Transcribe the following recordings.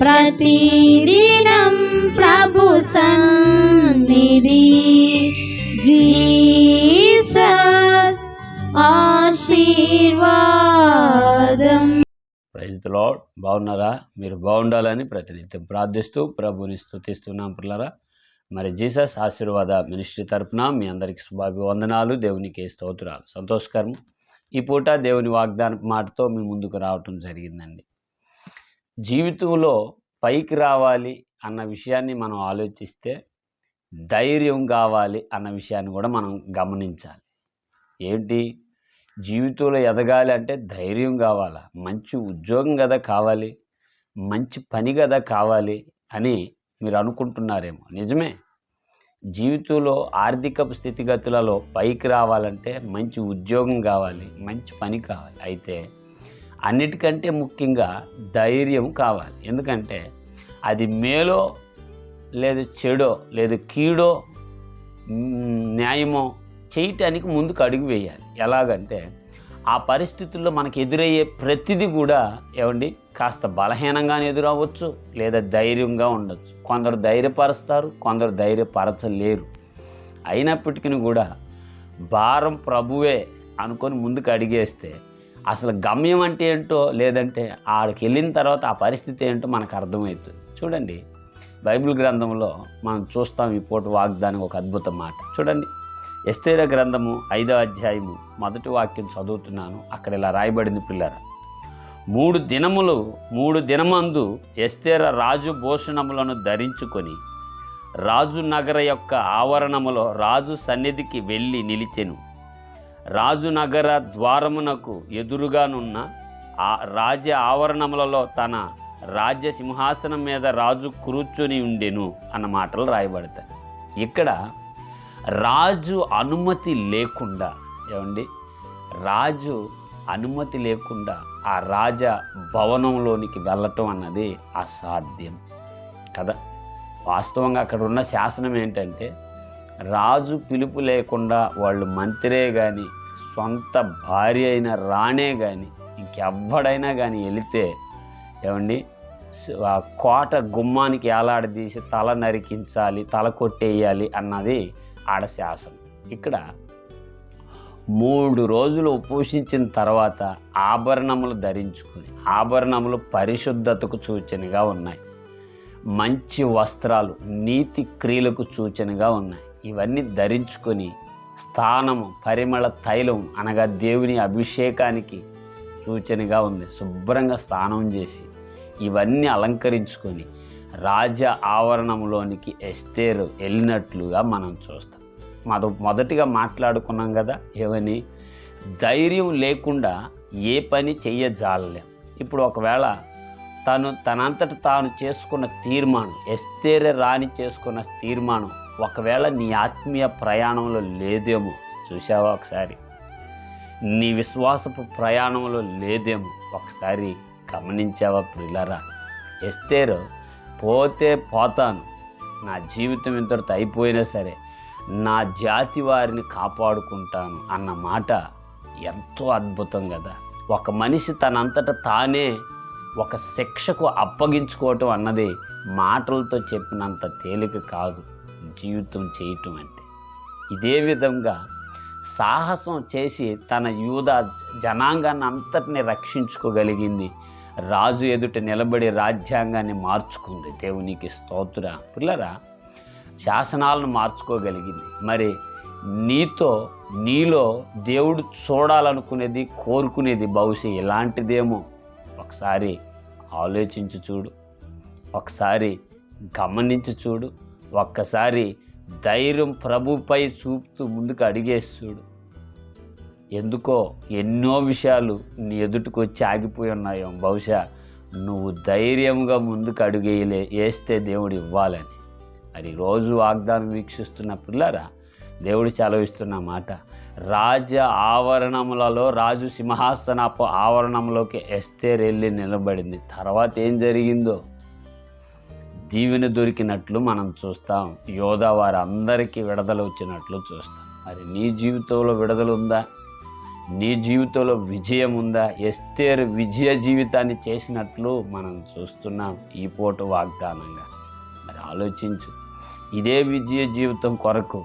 ప్రతిదినం ప్రభు సన్నిధి. జీసస్ ఆశీర్వాదం. ప్రైజ్ లాడ్ బాగున్నారా? మీరు బాగుండాలని ప్రతినిత్యం ప్రార్థిస్తూ ప్రభుని స్థుతిస్తున్నాం పిల్లరా. మరి జీసస్ ఆశీర్వాద మినిస్ట్రీ తరపున మీ అందరికీ శుభాభివందనాలు. దేవునికి స్తోత్రాలు. సంతోషకరం. ఈ పూట దేవుని వాగ్దాన మాటతో మీ ముందుకు రావటం జరిగిందండి. జీవితంలో పైకి రావాలి అన్న విషయాన్ని మనం ఆలోచిస్తే ధైర్యం కావాలి అన్న విషయాన్ని కూడా మనం గమనించాలి. ఏంటి? జీవితంలో ఎదగాలి అంటే ధైర్యం కావాలా? మంచి ఉద్యోగం కదా కావాలి? మంచి పని కదా కావాలి అని మీరు అనుకుంటున్నారేమో. నిజమే? జీవితంలో ఆర్థిక స్థితిగతులలో పైకి రావాలంటే మంచి ఉద్యోగం కావాలి మంచి పని కావాలి. అయితే అన్నిటికంటే ముఖ్యంగా ధైర్యం కావాలి. ఎందుకంటే అది మేలో లేదు చెడో లేదు కీడో న్యాయమో చేయటానికి ముందుకు అడుగు వేయాలి. ఎలాగంటే ఆ పరిస్థితుల్లో మనకు ఎదురయ్యే ప్రతిదీ కూడా ఏమండి కాస్త బలహీనంగానే ఎదురవ్వచ్చు లేదా ధైర్యంగా ఉండొచ్చు. కొందరు ధైర్యపరుస్తారు కొందరు ధైర్యపరచలేరు. అయినప్పటికీ కూడా భారం ప్రభువే అనుకొని ముందుకు అడిగేస్తే అసలు గమ్యం అంటే ఏంటో లేదంటే ఆడికి వెళ్ళిన తర్వాత ఆ పరిస్థితి ఏంటో మనకు అర్థమవుతుంది. చూడండి బైబిల్ గ్రంథంలో మనం చూస్తాం ఈ పూట వాగ్దానం ఒక అద్భుత మాట. చూడండి ఎస్తేర గ్రంథము ఐదో అధ్యాయము మొదటి వాక్యం చదువుతున్నాను అక్కడ ఇలా రాయబడింది పిల్లర. మూడు దినములు మూడు దినమందు ఎస్తేర రాజు భూషణములను ధరించుకొని రాజు నగర యొక్క ఆవరణములో రాజు సన్నిధికి వెళ్ళి నిలిచెను. రాజు నగర ద్వారమునకు ఎదురుగానున్న ఆ రాజ్య ఆవరణములలో తన రాజ్య సింహాసనం మీద రాజు కూర్చొని ఉండెను అన్న మాటలు రాయబడతాయి. ఇక్కడ రాజు అనుమతి లేకుండా ఏమండి? రాజు అనుమతి లేకుండా ఆ రాజ భవనంలోనికి వెళ్ళటం అన్నది అసాధ్యం కదా? వాస్తవంగా అక్కడ ఉన్న శాసనం ఏంటంటే రాజు పిలుపు లేకుండా వాళ్ళు మంత్రే కానీ సొంత భార్య అయిన రాణే కానీ ఇంకెవ్వడైనా కానీ వెళితే ఏమండి ఆ కోట గుమ్మానికి ఏలాడదీసి తల నరికించాలి తల కొట్టేయాలి అన్నది ఆడ శాసనం. ఇక్కడ మూడు రోజులు పోషించిన తర్వాత ఆభరణములు ధరించుకుని ఆభరణములు పరిశుద్ధతకు సూచనగా ఉన్నాయి. మంచి వస్త్రాలు నీతి క్రియలకు సూచనగా ఉన్నాయి. ఇవన్నీ ధరించుకొని స్థానము పరిమళ తైలం అనగా దేవుని అభిషేకానికి సూచనగా ఉంది. శుభ్రంగా స్నానం చేసి ఇవన్నీ అలంకరించుకొని రాజ ఆవరణంలోనికి ఎస్తేరు వెళ్ళినట్లుగా మనం చూస్తాం. మొద మొదటిగా మాట్లాడుకున్నాం కదా ఏమని? ధైర్యం లేకుండా ఏ పని చెయ్యజాలలేం. ఇప్పుడు ఒకవేళ తను తనంతట తాను చేసుకున్న తీర్మానం ఎస్తేరే రాణి చేసుకున్న తీర్మానం ఒకవేళ నీ ఆత్మీయ ప్రయాణంలో లేదేమో. చూసావా ఒకసారి? నీ విశ్వాసపు ప్రయాణంలో లేదేమో. ఒకసారి గమనించావా ప్రిలరా ఎస్తేరు పోతే పోతాను. నా జీవితం ఇంతటితో అయిపోయినా సరే నా జాతి వారిని కాపాడుకుంటాను అన్న మాట ఎంతో అద్భుతం కదా. ఒక మనిషి తనంతట తానే ఒక శిక్షకు అప్పగించుకోవటం అన్నది మాటలతో చెప్పినంత తేలిక కాదు జీవితం చేయటం అంటే. ఇదే విధంగా సాహసం చేసి తన యూద జనాంగాన్ని అంతటిని రక్షించుకోగలిగింది. రాజు ఎదుట నిలబడి రాజ్యాంగాన్ని మార్చుకుంది. దేవునికి స్తోత్ర. పిల్లరా శాసనాలను మార్చుకోగలిగింది. మరి నీతో నీలో దేవుడు చూడాలనుకునేది కోరుకునేది బహుశా ఇలాంటిదేమో. ఒకసారి ఆలోచించి చూడు. ఒకసారి గమనించి చూడు. ఒక్కసారి ధైర్యం ప్రభుపై చూపుతూ ముందుకు అడిగేసి చూడు. ఎందుకో ఎన్నో విషయాలు నీ ఎదుటికి వచ్చి ఆగిపోయి ఉన్నాయో. బహుశా నువ్వు ధైర్యంగా ముందుకు అడుగేయలే వేస్తే దేవుడు ఇవ్వాలని. అది రోజు వాగ్దానం వీక్షిస్తున్న పిల్లరా? దేవుడు సెలవిస్తున్న మాట రాజ ఆవరణములలో రాజు సింహాసనపు ఆవరణంలోకి ఎస్తేర్ వెళ్ళి నిలబడింది. తర్వాత ఏం జరిగిందో? దీవెన దొరికినట్లు మనం చూస్తాం. యోధా వారందరికీ విడుదల వచ్చినట్లు చూస్తాం. మరి నీ జీవితంలో విడుదల ఉందా? నీ జీవితంలో విజయం ఉందా? ఎస్తేరు విజయ జీవితాన్ని చేసినట్లు మనం చూస్తున్నాం ఈ పూట వాగ్దానంగా. మరి ఆలోచించు. ఇదే విజయ జీవితం కొరకు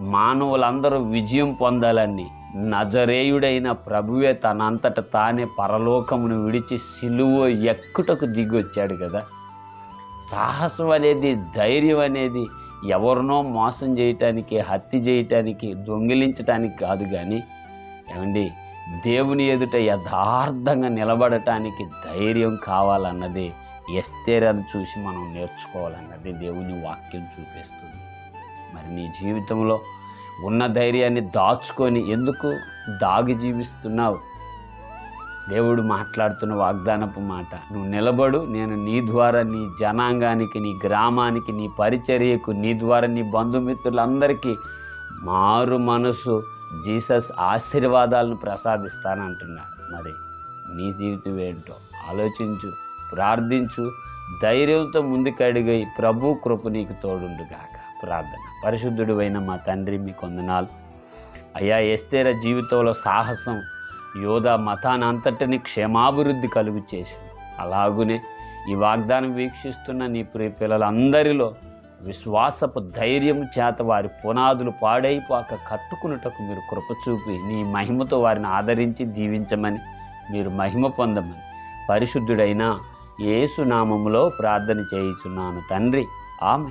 మానవులందరూ విజయం పొందాలని నజరేయుడైన ప్రభువే తనంతట తానే పరలోకమును విడిచి సిలువ ఎక్కుటకు దిగొచ్చాడు కదా. సాహసం అనేది ధైర్యం అనేది ఎవరినో మోసం చేయటానికి హత్య చేయటానికి దొంగిలించటానికి కాదు కానీ ఏమండి దేవుని ఎదుట యథార్థంగా నిలబడటానికి ధైర్యం కావాలన్నది ఎస్తేరని చూసి మనం నేర్చుకోవాలన్నది దేవుని వాక్యం చూపిస్తుంది. మరి నీ జీవితంలో ఉన్న ధైర్యాన్ని దాచుకొని ఎందుకు దాగి జీవిస్తున్నావు? దేవుడు మాట్లాడుతున్న వాగ్దానపు మాట నువ్వు నిలబడు నేను నీ ద్వారా నీ జనాంగానికి నీ గ్రామానికి నీ పరిచర్యకు నీ ద్వారా నీ బంధుమిత్రులందరికీ మారు మనసు జీసస్ ఆశీర్వాదాలను ప్రసాదిస్తానంటున్నాడు. మరి నీ జీవితం ఏంటో ఆలోచించు ప్రార్థించు ధైర్యంతో ముందుకడిగి ప్రభు కృప నీకు తోడుండుగాక. ప్రార్థన. పరిశుద్ధుడు అయిన మా తండ్రి మీ కొందనాలు. అయ్యా ఎస్తేర జీవితంలో సాహసం యోధ మతానంతటిని క్షేమాభివృద్ధి కలుగు చేసింది. అలాగునే ఈ వాగ్దానం వీక్షిస్తున్న నీ ప్రియ పిల్లలందరిలో విశ్వాసపు ధైర్యం చేత వారి పునాదులు పాడైపోక కట్టుకున్నటకు మీరు కృప చూపి నీ మహిమతో వారిని ఆదరించి దీవించమని మీరు మహిమ పొందమని పరిశుద్ధుడైన యేసు నామములో ప్రార్థన చేయుచున్నాను తండ్రి. ఆమె